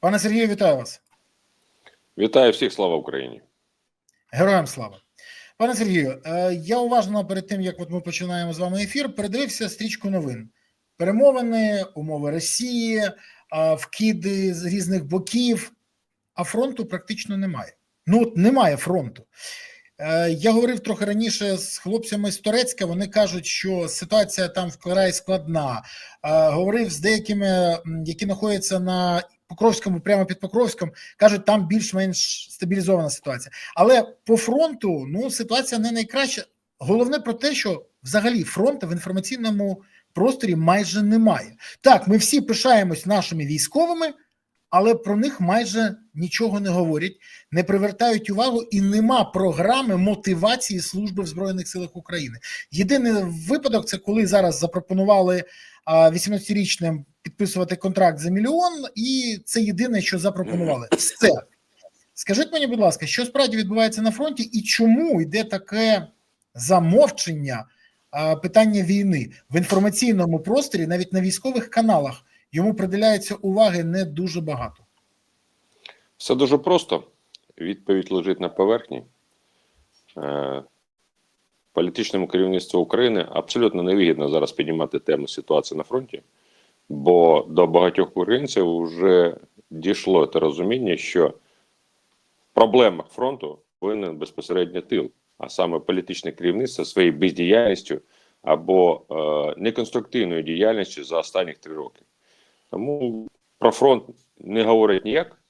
Пане Сергію, вітаю вас. Вітаю всіх, слава Україні. Героям слава. Пане Сергію, е, я уважно перед тим, як от ми починаємо з вами ефір, передивився стрічку новин. Перемовини, умови Росії, е, вкиди з різних боків, а фронту практично немає. Ну, от немає фронту. Е, Я говорив трохи раніше з хлопцями з Турецька. Вони кажуть, що ситуація там вкрай складна. Говорив з деякими, які знаходяться на Покровському, прямо під Покровськом, кажуть, там більш-менш стабілізована ситуація. Але по фронту ну ситуація не найкраща. Головне про те, що взагалі фронту в інформаційному просторі майже немає. Так, ми всі пишаємось нашими військовими, але про них майже нічого не говорять, не привертають увагу, і нема програми мотивації служби в Збройних силах України. Єдиний випадок це коли зараз запропонували 18-річним підписувати контракт за мільйон, і це єдине, що запропонували. Все. Скажіть мені, будь ласка, що справді відбувається на фронті, і чому йде таке замовчення питання війни в інформаційному просторі, навіть на військових каналах, йому приділяється уваги не дуже багато. Все дуже просто. Відповідь лежить на поверхні. Політичному керівництву України абсолютно невигідно зараз піднімати тему ситуації на фронті, бо до багатьох українців вже дійшло те розуміння, що в проблемах фронту повинен безпосередньо тил, а саме політичне керівництво своєю бездіяльністю або е, неконструктивною діяльністю за останні три роки. Тому про фронт не говорять ніяк,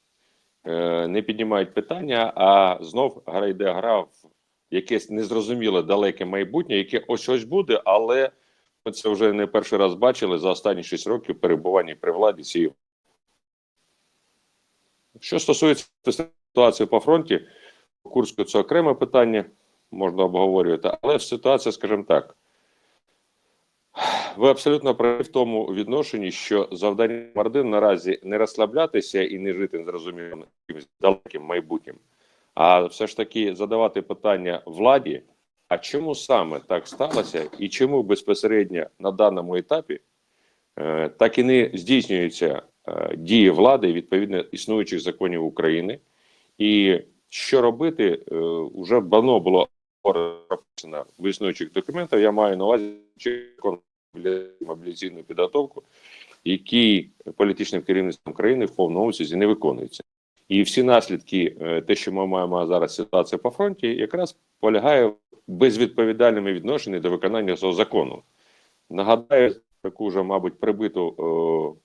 е, не піднімають питання, а знов гра йде гра в якесь незрозуміле далеке майбутнє, яке ось ось буде, але ми це вже не перший раз бачили за останні 6 років перебування при владі цієї. Що стосується ситуації по фронті, по Курську це окреме питання, можна обговорювати, але ситуація, скажімо так, ви абсолютно праві в тому відношенні, що завдання Мардин наразі не розслаблятися і не жити незрозумілим далеким майбутнім, а все ж таки задавати питання владі, а чому саме так сталося, і чому безпосередньо на даному етапі е, так і не здійснюються е, дії влади відповідно існуючих законів України, і що робити, е, вже давно було прописано в існуючих документах. Я маю на увазі мобілізаційну підготовку, який політичним керівництвом країни в повному обсязі не виконується. І всі наслідки, е, те, що ми маємо зараз ситуація по фронті, якраз полягає в безвідповідальному відношенні до виконання цього закону. Нагадаю, таку вже, мабуть, прибиту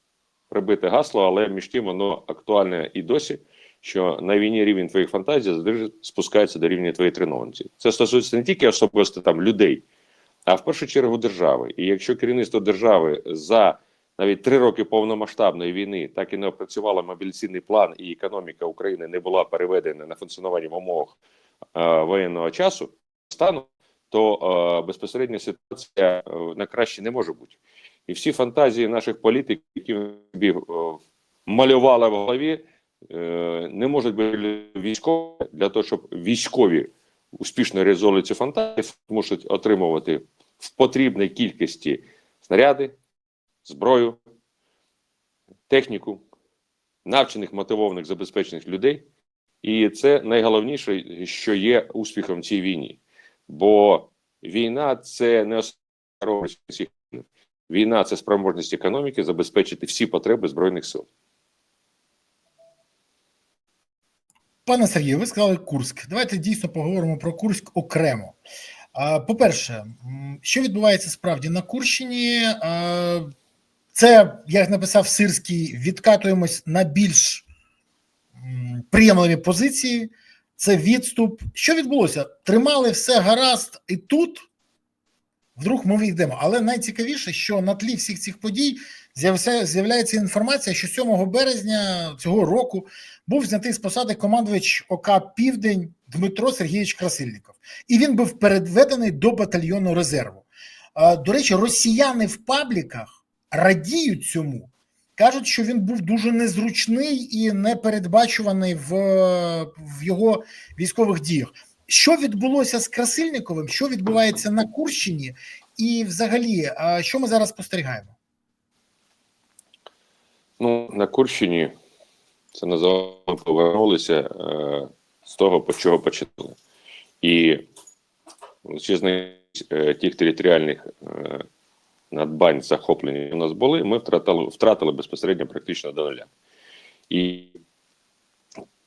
прибите гасло, але між тим воно актуальне і досі. Що на війні рівень твоїх фантазій завжди спускається до рівня твоєї тренованості. Це стосується не тільки особисто там людей, а в першу чергу держави. І якщо керівництво держави за навіть три роки повномасштабної війни так і не опрацювало мобілізаційний план, і економіка України не була переведена на функціонування в умовах е, воєнного часу стану, то е, безпосередня ситуація е, на краще не може бути. І всі фантазії наших політиків, які собі е, малювали в голові, е, не можуть бути військові для того, щоб військові успішно реалізовували ці фантазії, мусять отримувати в потрібній кількості снаряди, зброю, техніку, навчених, мотивованих, забезпечених людей. І це найголовніше, що є успіхом цій війні. Бо війна це не особливість всіх. Війна це спроможність економіки забезпечити всі потреби Збройних сил. Пане Сергію, ви сказали Курськ. Давайте дійсно поговоримо про Курськ окремо. По-перше, що відбувається справді на Курщині? Це, як написав Сирський, відкатуємось на більш приємливі позиції. Це відступ. Що відбулося? Тримали все гаразд, і тут вдруг ми війдемо. Але найцікавіше, що на тлі всіх цих подій з'являється інформація, що 7 березня цього року був знятий з посади командувач ОК Південь Дмитро Сергійович Красильников, і він був переведений до батальйону резерву. До речі, росіяни в пабліках радіють цьому. Кажуть, що він був дуже незручний і непередбачуваний в, в його військових діях. Що відбулося з Красильниковим? Що відбувається на Курщині? І, взагалі, що ми зараз спостерігаємо? Ну, на Курщині Це називаємо повернулися е, з того, по чого почали. І величезний е, тих територіальних е, надбань, захоплень, які у нас були, ми втратили, втратили безпосередньо практично до нуля. І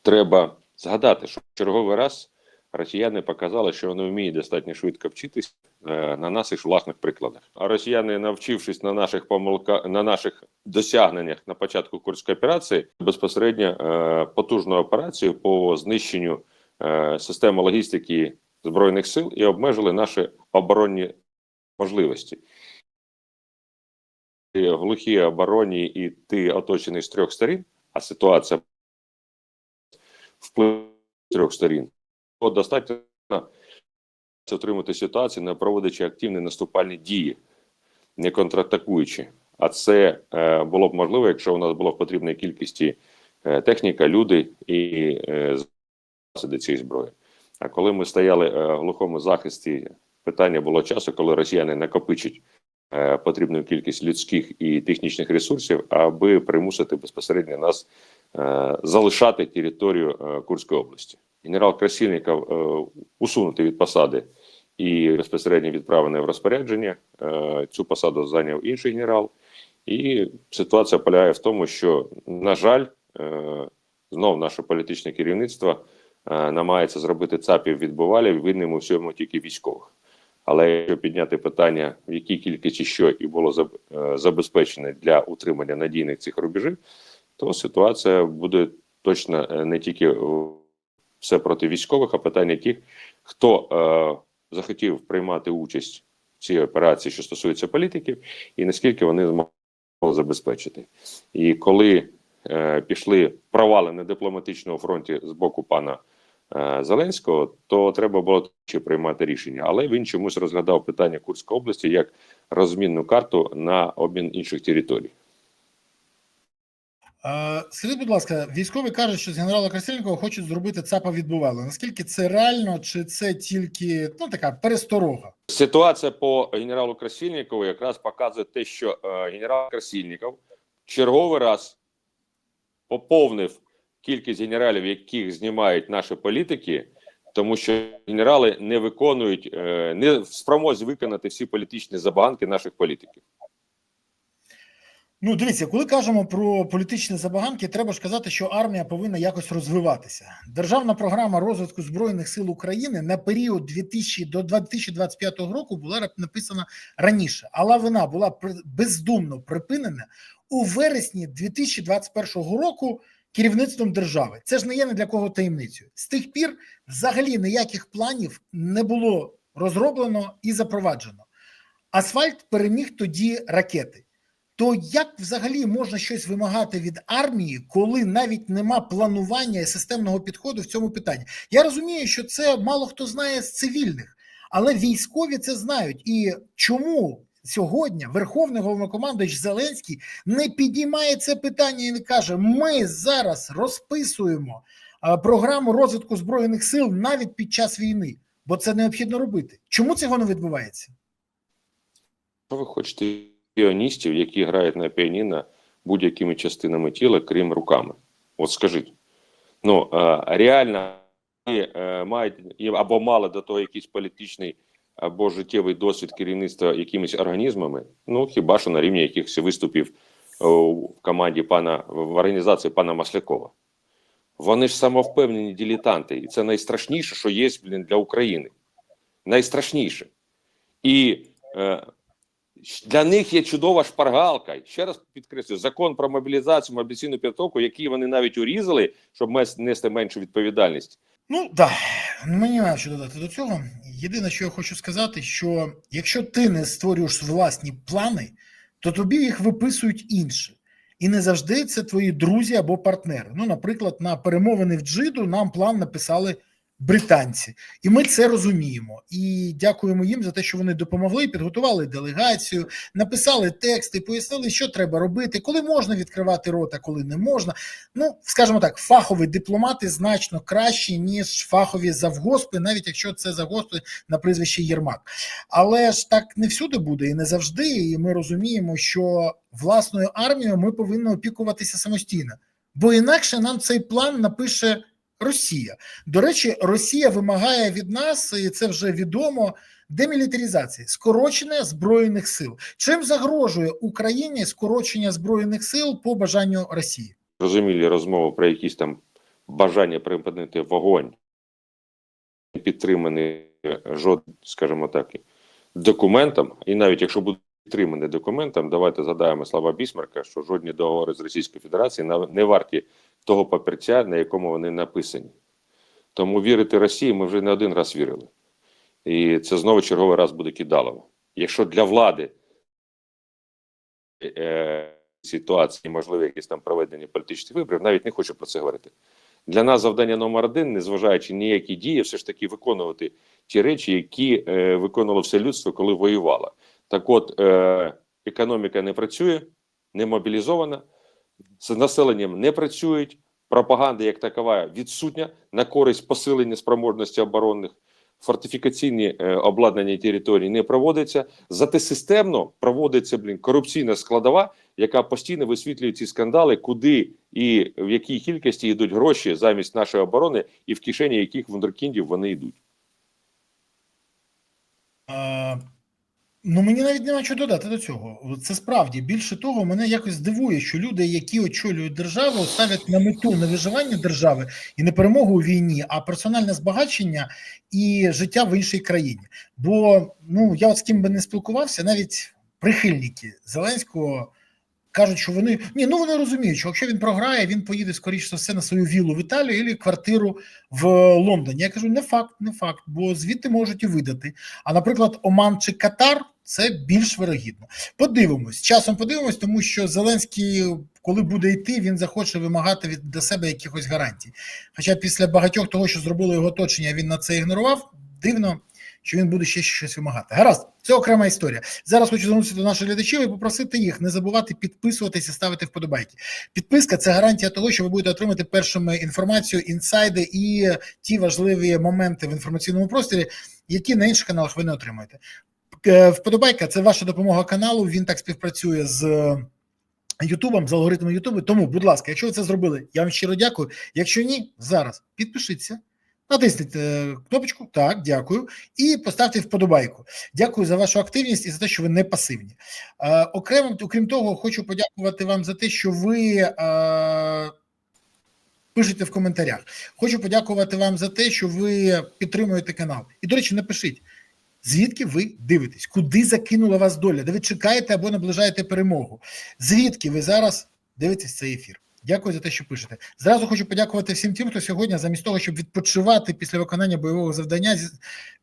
треба згадати, що в черговий раз росіяни показали, що вони вміють достатньо швидко вчитись е, на наших власних прикладах. А росіяни, навчившись на наших помилках, на наших досягненнях на початку курської операції, безпосередньо е, потужну операцію по знищенню е, системи логістики збройних сил і обмежили наші оборонні можливості. І глухі обороні і ти оточений з трьох сторін, а ситуація вплив з трьох сторін, то достатньо отримати ситуацію, не проводячи активні наступальні дії, не контратакуючи. А це е, було б можливо, якщо у нас було в потрібній кількості е, техніка, люди і е, засоби цієї зброї. А коли ми стояли е, в глухому захисті, питання було часу, коли росіяни накопичать е, потрібну кількість людських і технічних ресурсів, аби примусити безпосередньо нас е, залишати територію е, Курської області. Генерал Красильников е, усунутий від посади і безпосередньо відправлений в розпорядження. Е, цю посаду зайняв інший генерал. І ситуація полягає в тому, що, на жаль, е, знов наше політичне керівництво е, намагається зробити ЦАПів від бувалів винним у всьому тільки військових. Але якщо підняти питання, в якій кількості що і було е, забезпечене для утримання надійних цих рубежів, то ситуація буде точно е, не тільки все проти військових, а питання тих, хто е, захотів приймати участь в цій операції, що стосується політиків, і наскільки вони змогли забезпечити. І коли е, пішли провали на дипломатичному фронті з боку пана Зеленського, то треба було ще приймати рішення. Але він чомусь розглядав питання Курської області як розмінну карту на обмін інших територій. Е, Скажіть, будь ласка, військові кажуть, що з генерала Красильникова хочуть зробити ЦАПа відбувало. Наскільки це реально, чи це тільки ну така пересторога? Ситуація по генералу Красильникову якраз показує те, що е, генерал Красильников черговий раз поповнив кількість генералів, яких знімають наші політики, тому що генерали не виконують, е, не в спромозі виконати всі політичні забаганки наших політиків. Ну, дивіться, коли кажемо про політичні забаганки, треба ж казати, що армія повинна якось розвиватися. Державна програма розвитку збройних сил України на період 2000 до 2025 року була написана раніше, але вона була бездумно припинена у вересні 2021 року керівництвом держави. Це ж не є ні для кого таємницею. З тих пір взагалі ніяких планів не було розроблено і запроваджено. Асфальт переміг тоді ракети то як взагалі можна щось вимагати від армії, коли навіть нема планування і системного підходу в цьому питанні? Я розумію, що це мало хто знає з цивільних, але військові це знають. І чому сьогодні Верховний головнокомандуючий Зеленський не підіймає це питання і не каже: ми зараз розписуємо програму розвитку збройних сил навіть під час війни, бо це необхідно робити. Чому цього не відбувається? Що ви хочете піаністів, які грають на піаніно будь-якими частинами тіла, крім руками? От скажіть. Ну е, реально е, мають або мали до того якийсь політичний або життєвий досвід керівництва якимись організмами, ну хіба що на рівні якихось виступів е, в команді пана в організації пана Маслякова. Вони ж самовпевнені дилетанти, і це найстрашніше, що є блін, для України. Найстрашніше. І е, для них є чудова шпаргалка. Ще раз підкреслюю, закон про мобілізацію, мобілізаційну підготовку, який вони навіть урізали, щоб нести меншу відповідальність. Ну так, мені немає що додати до цього. Єдине, що я хочу сказати, що якщо ти не створюєш власні плани, то тобі їх виписують інші. І не завжди це твої друзі або партнери. Ну, наприклад, на перемовини в Джиду нам план написали британці, і ми це розуміємо. І дякуємо їм за те, що вони допомогли, підготували делегацію, написали тексти, пояснили, що треба робити, коли можна відкривати рот, а коли не можна. Ну, скажімо так, фахові дипломати значно кращі, ніж фахові завгоспи, навіть якщо це завгоспи на прізвище Єрмак. Але ж так не всюди буде і не завжди. І ми розуміємо, що власною армією ми повинні опікуватися самостійно. бо інакше нам цей план напише Росія. До речі, Росія вимагає від нас, і це вже відомо. Демілітаризації, скорочення збройних сил. Чим загрожує Україні скорочення збройних сил по бажанню Росії? Розумілі розмови про якісь там бажання припинити вогонь, не підтримані жодним, скажімо так, документом, і навіть якщо будуть підтримані документом, давайте згадаємо слова Бісмарка, що жодні договори з Російською Федерацією не варті того папірця, на якому вони написані. Тому вірити Росії ми вже не один раз вірили. І це знову черговий раз буде кидалово. Якщо для влади е, ситуації можливі якісь там проведення політичних виборів, навіть не хочу про це говорити. Для нас завдання номер один, незважаючи ніякі дії, все ж таки виконувати ті речі, які е, виконувало все людство, коли воювало. Так от, е, економіка не працює, не мобілізована, з населенням не працюють, пропаганда як такова відсутня на користь посилення спроможності оборонних фортифікаційні е, обладнання території не проводиться. Зате системно проводиться блін корупційна складова, яка постійно висвітлює ці скандали, куди і в якій кількості йдуть гроші замість нашої оборони, і в кишені яких вундеркіндів вони йдуть. Ну мені навіть нема що додати до цього. Це справді більше того, мене якось дивує, що люди, які очолюють державу, ставлять на мету не виживання держави і не перемогу у війні, а персональне збагачення і життя в іншій країні. Бо ну я от з ким би не спілкувався, навіть прихильники Зеленського. Кажуть, що вони ні, ну вони розуміють, що якщо він програє, він поїде скоріше за все на свою віллу в Італію або квартиру в Лондоні. Я кажу, не факт, не факт, бо звідти можуть і видати. А наприклад, Оман чи Катар це більш вирогідно. Подивимось, часом подивимось, тому що Зеленський, коли буде йти, він захоче вимагати від до себе якихось гарантій. Хоча після багатьох того, що зробило його оточення, він на це ігнорував. Дивно, що він буде ще щось вимагати. Гаразд, це окрема історія. Зараз хочу звернутися до наших глядачів і попросити їх не забувати підписуватися, ставити вподобайки. Підписка це гарантія того, що ви будете отримати першими інформацію, інсайди і ті важливі моменти в інформаційному просторі, які на інших каналах ви не отримаєте. Е, Вподобайка це ваша допомога каналу. Він так співпрацює з. Ютубом з алгоритмом Ютубу. Тому, будь ласка, якщо ви це зробили, я вам щиро дякую. Якщо ні, зараз підпишіться, натисніть е, кнопочку, так, дякую, і поставте вподобайку. Дякую за вашу активність і за те, що ви не пасивні. Е, окремо, окрім того, хочу подякувати вам за те, що ви. Е, Пишете в коментарях. Хочу подякувати вам за те, що ви підтримуєте канал. І, до речі, напишіть, звідки ви дивитесь, куди закинула вас доля, де ви чекаєте або наближаєте перемогу. Звідки ви зараз дивитесь цей ефір? Дякую за те, що пишете. Зразу хочу подякувати всім тим, хто сьогодні, замість того, щоб відпочивати після виконання бойового завдання,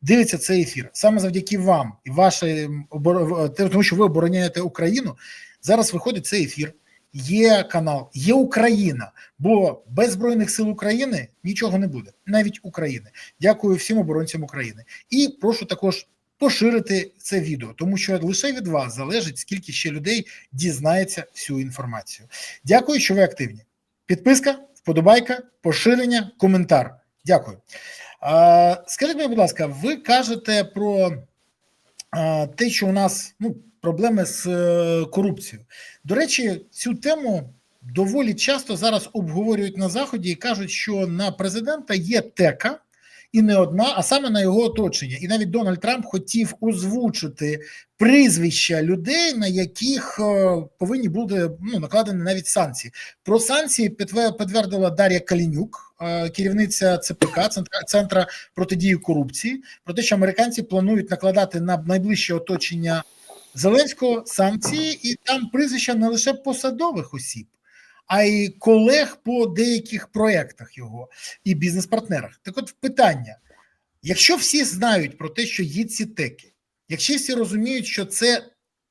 дивиться цей ефір. Саме завдяки вам і вашій тому, що ви обороняєте Україну. Зараз виходить цей ефір. Є канал, є Україна, бо без збройних сил України нічого не буде, навіть України. Дякую всім оборонцям України і прошу також поширити це відео, тому що лише від вас залежить, скільки ще людей дізнається всю інформацію. Дякую, що ви активні. Підписка, вподобайка, поширення, коментар. Дякую. Скажіть мені, будь ласка, ви кажете про те, що у нас ну проблеми з е, корупцією. До речі, цю тему доволі часто зараз обговорюють на заході і кажуть, що на президента є тека. І не одна, а саме на його оточення. І навіть Дональд Трамп хотів озвучити прізвища людей, на яких е, повинні бути ну, накладені навіть санкції. Про санкції підтвердила Дар'я Калінюк, е, керівниця ЦПК Центра центра протидії корупції, про те, що американці планують накладати на найближче оточення Зеленського санкції, і там прізвища не лише посадових осіб, а й колег по деяких проєктах його і бізнес-партнерах. Так, от питання: якщо всі знають про те, що є ці теки, якщо всі розуміють, що це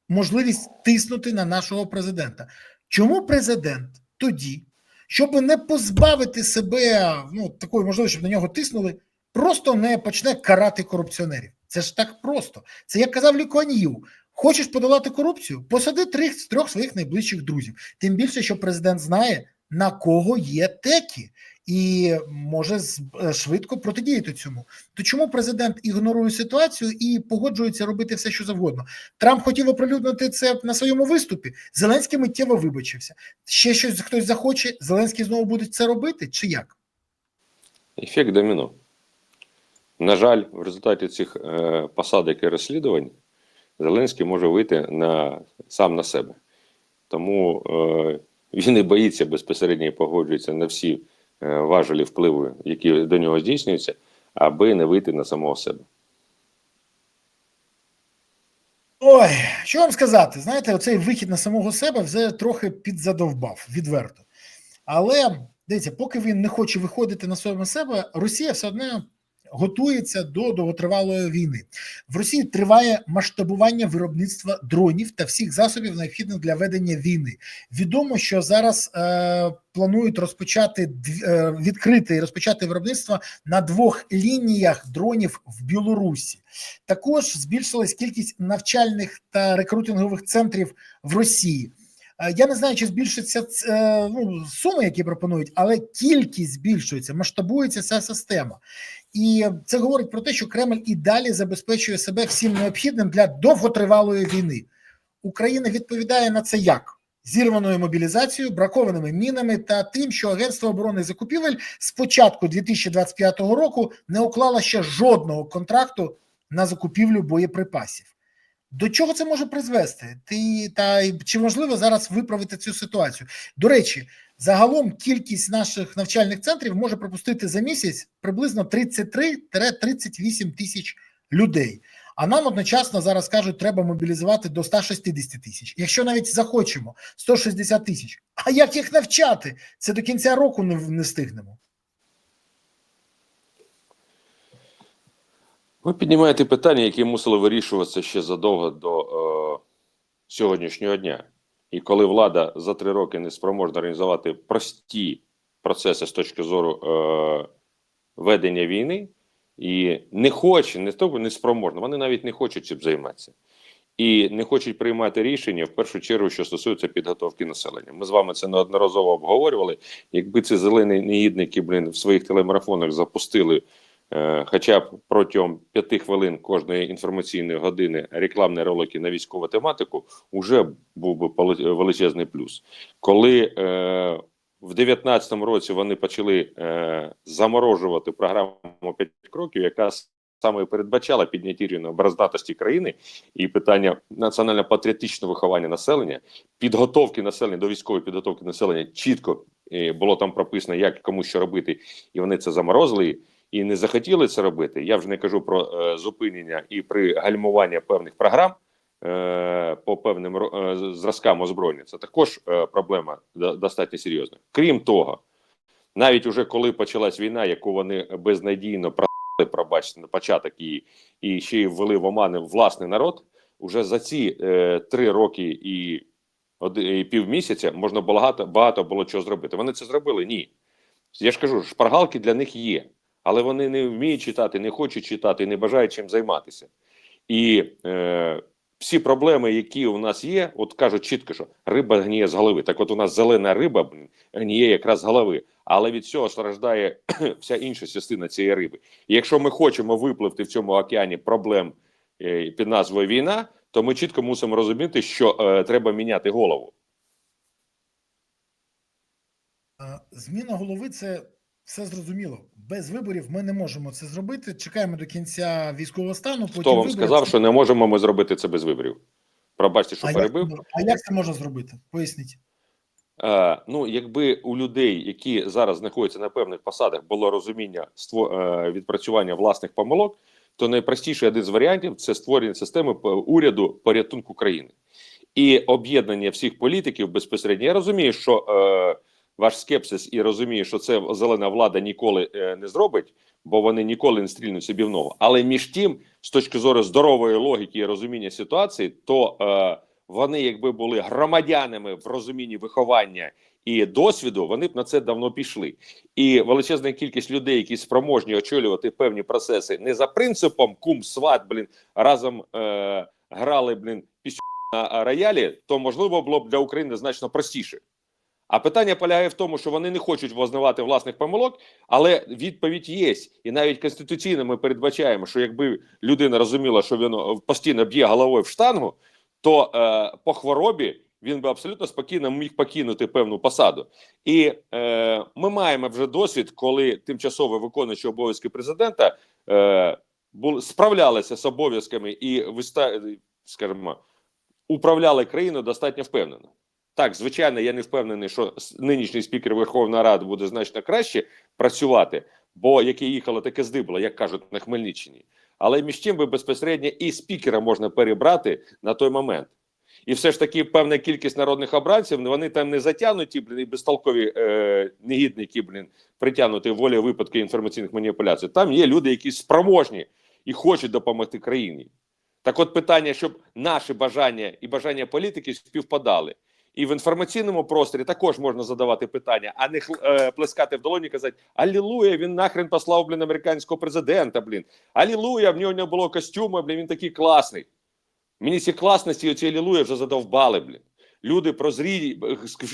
можливість тиснути на нашого президента, чому президент тоді, щоб не позбавити себе ну, такої можливості, щоб на нього тиснули, просто не почне карати корупціонерів? Це ж так просто. Це як казав Ліконів. Хочеш подолати корупцію? Посади трьох трьох своїх найближчих друзів. Тим більше, що президент знає, на кого є текі, і може е, швидко протидіяти цьому. То чому президент ігнорує ситуацію і погоджується робити все, що завгодно? Трамп хотів оприлюднити це на своєму виступі. Зеленський миттєво вибачився. Ще щось хтось захоче, Зеленський знову буде це робити, чи як? Ефект доміно. На жаль, в результаті цих е, посадок і розслідувань Зеленський може вийти на, сам на себе. Тому е, він і боїться безпосередньо погоджується на всі е, важелі впливу, які до нього здійснюються, аби не вийти на самого себе. Ой, що вам сказати? Знаєте, оцей вихід на самого себе вже трохи підзадовбав, відверто. Але дивіться, поки він не хоче виходити на своєму себе, Росія все одно готується до довготривалої війни. В Росії триває масштабування виробництва дронів та всіх засобів, необхідних для ведення війни. Відомо, що зараз е, планують розпочати е, відкрити і розпочати виробництво на двох лініях дронів в Білорусі. Також збільшилась кількість навчальних та рекрутингових центрів в Росії. Е, Я не знаю, чи збільшиться е, ну, суми, які пропонують, але кількість збільшується, масштабується ця система. І це говорить про те, що Кремль і далі забезпечує себе всім необхідним для довготривалої війни. Україна відповідає на це як? Зірваною мобілізацією, бракованими мінами та тим, що Агентство оборонних закупівель з початку 2025 року не уклало ще жодного контракту на закупівлю боєприпасів. До чого це може призвести? Ти та чи можливо зараз виправити цю ситуацію? До речі, загалом кількість наших навчальних центрів може пропустити за місяць приблизно 33-38 тисяч людей. А нам одночасно зараз кажуть, треба мобілізувати до 160 тисяч. Якщо навіть захочемо 160 тисяч. А як їх навчати? Це до кінця року не, не встигнемо. Ви піднімаєте питання, які мусили вирішуватися ще задовго до е, сьогоднішнього дня. І коли влада за три роки не спроможна організувати прості процеси з точки зору е, ведення війни, і не хоче, не то не спроможна, вони навіть не хочуть цим займатися. І не хочуть приймати рішення в першу чергу, що стосується підготовки населення. Ми з вами це неодноразово обговорювали. Якби ці зелені негідники, блін, в своїх телемарафонах запустили Хоча б протягом п'яти хвилин кожної інформаційної години рекламні ролики на військову тематику вже був би величезний плюс. Коли е, в 2019 році вони почали е, заморожувати програму «5 кроків, яка саме передбачала підняття рівня обороздатості країни і питання національно-патріотичного виховання населення, підготовки населення до військової підготовки населення чітко е, було там прописано, як кому що робити, і вони це заморозили і не захотіли це робити. Я вже не кажу про е, зупинення і при гальмуванні певних програм е, по певним е, зразкам озброєння. Це також проблема достатньо серйозна. Крім того, навіть уже коли почалась війна, яку вони безнадійно продали, пробачте на початок її, і ще й ввели в омани власний народ. Уже за ці е, три роки і, і півмісяця можна багато, багато було чого зробити. Вони це зробили? Ні. Я ж кажу, шпаргалки для них є, але вони не вміють читати, не хочуть читати, не бажають чим займатися. І е, всі проблеми, які у нас є, от кажуть чітко, що риба гніє з голови. Так от у нас зелена риба гніє якраз з голови, але від цього страждає вся інша частина цієї риби. І якщо ми хочемо випливти в цьому океані проблем е, під назвою війна, то ми чітко мусимо розуміти, що е, треба міняти голову. Зміна голови це все зрозуміло. Без виборів ми не можемо це зробити. Чекаємо до кінця військового стану. Потім Хто вам вибори. сказав, що не можемо ми зробити це без виборів? Пробачте, що а перебив. як, а як це можна зробити? Поясніть. Е, ну, якби у людей, які зараз знаходяться на певних посадах, було розуміння ство, е, відпрацювання власних помилок, то найпростіший один з варіантів це створення системи уряду порятунку країни і об'єднання всіх політиків безпосередньо. Я розумію, що е, ваш скепсис і розумію, що це зелена влада ніколи е, не зробить, бо вони ніколи не стрільнуть собі в ногу. Але між тим, з точки зору здорової логіки і розуміння ситуації, то е, вони, якби були громадянами в розумінні виховання і досвіду, вони б на це давно пішли. І величезна кількість людей, які спроможні очолювати певні процеси, не за принципом кум сват, блін, разом е, грали блін пісню на роялі, то можливо було б для України значно простіше. А питання полягає в тому, що вони не хочуть визнавати власних помилок, але відповідь є. І навіть конституційно ми передбачаємо, що якби людина розуміла, що він е, постійно б'є головою в штангу, то е, по хворобі він би абсолютно спокійно міг покинути певну посаду. І е, ми маємо вже досвід, коли тимчасово виконуючи обов'язки президента е, були справлялися з обов'язками і скажімо, управляли країною достатньо впевнено. Так, звичайно, я не впевнений, що нинішній спікер Верховної Ради буде значно краще працювати, бо яке їхало, таке здибало, як кажуть на Хмельниччині. Але між чим би безпосередньо і спікера можна перебрати на той момент. І все ж таки певна кількість народних обранців, ну, вони там не затягнуті, блін, і безтолкові е, негідники, блін, притягнуті волі випадки інформаційних маніпуляцій. Там є люди, які спроможні і хочуть допомогти країні. Так от питання, щоб наші бажання і бажання політиків співпадали. І в інформаційному просторі також можна задавати питання, а не е, плескати в долоні і казати Алілуя, він нахрен послав блін американського президента. Блін, Алілуя, в нього не було костюму, блін, він такий класний. Мені ці класності, оці Алілуя вже задовбали, блін. Люди прозрі,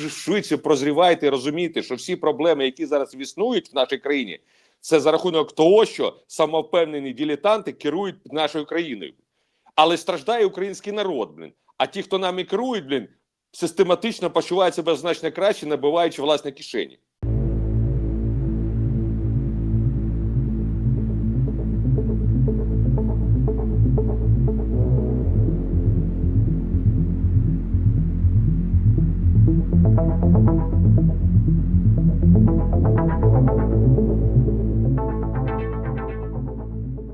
швидше прозрівайте і розумійте, що всі проблеми, які зараз існують в нашій країні, це за рахунок того, що самовпевнені дилетанти керують нашою країною. Але страждає український народ, блін. А ті, хто нами керують, блін, систематично почуває себе значно краще, набиваючи власні кишені.